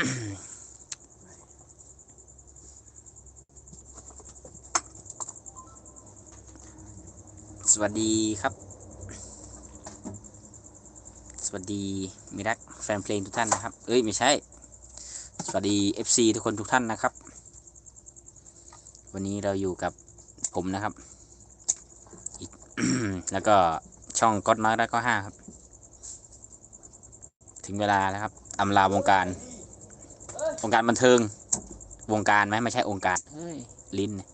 สวัสดีครับ สวัสดีมิรักแฟนเพลงทุกท่านนะครับ เอ้ย ไม่ใช่ สวัสดี FC ทุกคนทุกท่านนะครับ วันนี้เราอยู่กับผมนะครับ แล้วก็ช่องก๊อดมาร์กแล้วก็ห้าครับ ถึงเวลาแล้วครับอำลาวงการ วงการบันเทิง วงการไหมไม่ใช่องค์การเฮ้ยลิ้นเนี่ย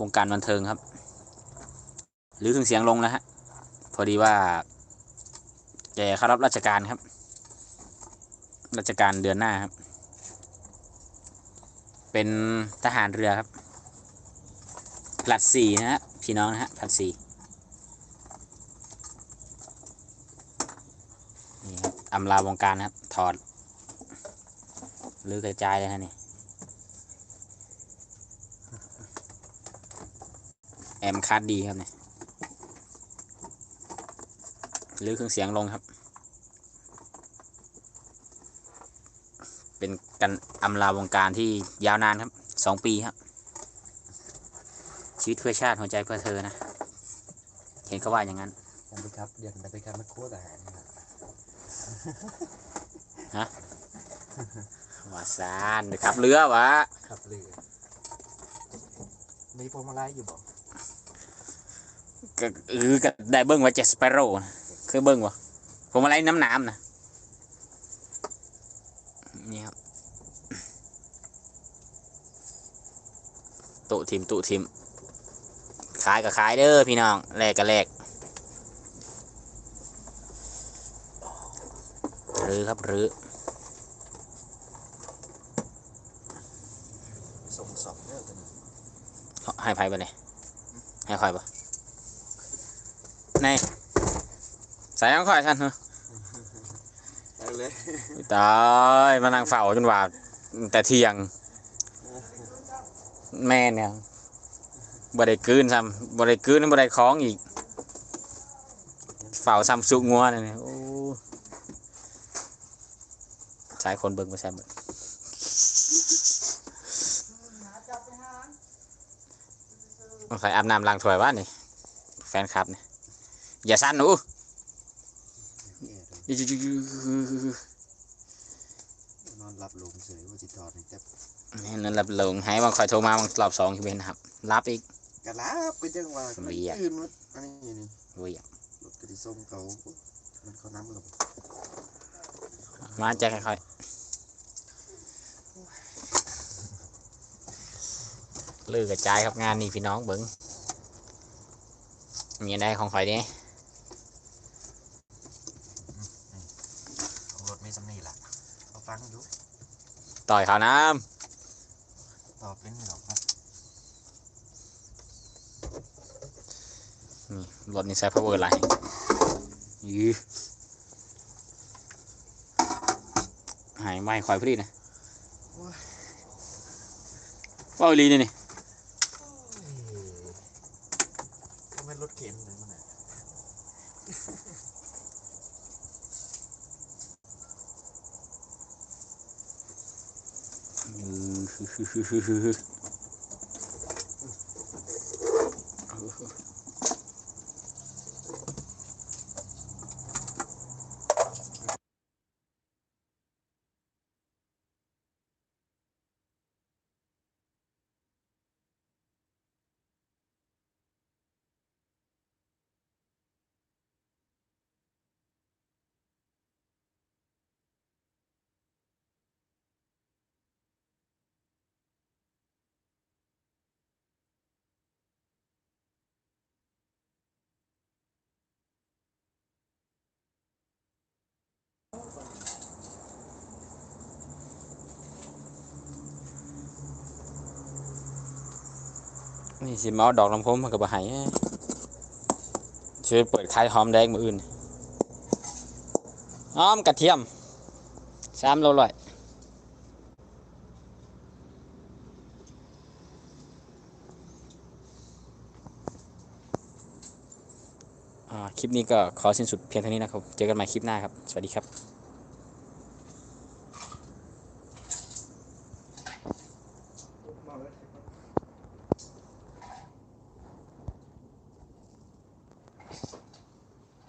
วงการบันเทิงครับ หรือถึงเสียงลงแล้วฮะ พอดีว่าแกเข้ารับราชการครับ ราชการเดือนหน้าครับ เป็นทหารเรือครับผลัดสี่นะฮะพี่น้องนะฮะผลัดสี่นี่ครับอำลาวงการครับ ถอด หรือกระจายเลยฮะนี่แอมคัดดีครับเนี่ยหรือเครื่องเสียงลงครับ เป็นการอำลาวงการที่ยาวนานครับสองปีครับ ชีวิตเพื่อชาติหัวใจเพื่อเธอนะ เห็นเขาว่าอย่างนั้นผมไปครับเดือนไปครับมาโคตรอาหารนะครับ ว่าซานนะครับเรือวะขับเรือมีพวงมาลัยอยู่บ่ก็เออก็ได้เบิ้งว่าเจสเปโร่เคยเบิ้งวะผมอะไรน้ำหนามนะนี่ครับตุทิมตุทิมขายก็ขายเด้อพี่น้องแลกก็แลกหรือครับหรือ ส่งสองเด้อตัวนี้ให้ไพ่ไปเลยให้คอยปะในใส่ยังคอยท่านเหรอเอาเลยตายมานั่งเฝ้าจนว่า แต่เที่ยง แม่เนี่ยบ่ได้คืนซ้ำบ่ได้คืนบ่ได้ของอีกเฝ้าซ้ำสุกงัวนี่โอ้ใช้คนเบิ่งไปแซ่บเบิ่งต้อง ใส่อาบน้ำล้างถ้วยว่านี่ แฟนคลับนี่อย่าสั่นหนูแก่เลยนอนหลับลงเฉยว่าจิตถอดนี่จะนี่นั่นรับลงให้บางคอยโทรมาบางรอบสองที่เป็นครับ รับอีกกระลาบก็จังว่าเรียกอื่นมันอันนี้นี่โอ้ยรถกระดิส่งเขามันเขาน้ำลงมาแจ้งค่อย ๆลือกระจายครับงานนี่พี่น้องเบิ้งมีอะไรของข่อยนี่ของรถไม่สำนีล่ะเขาฟังอยู่ต่อยเขาน้ตอบเป็นหรอกครับำนี่รถนี่ใช้ power อะไรยื้อหายไม่ข่อยพอดีนะว่าอีหลีนี่นี่ ก็ไม่ นี่สิมาเอดอกลำโพงมันก็บ่หายช่วยเปิดขายหอมแดงมืออื่นหอมกระเทียมสามโลร้อยอ่าคลิปนี้ก็ขอสิ้นสุดเพียงเท่านี้นะครับ เจอกันใหม่คลิปหน้าครับ สวัสดีครับ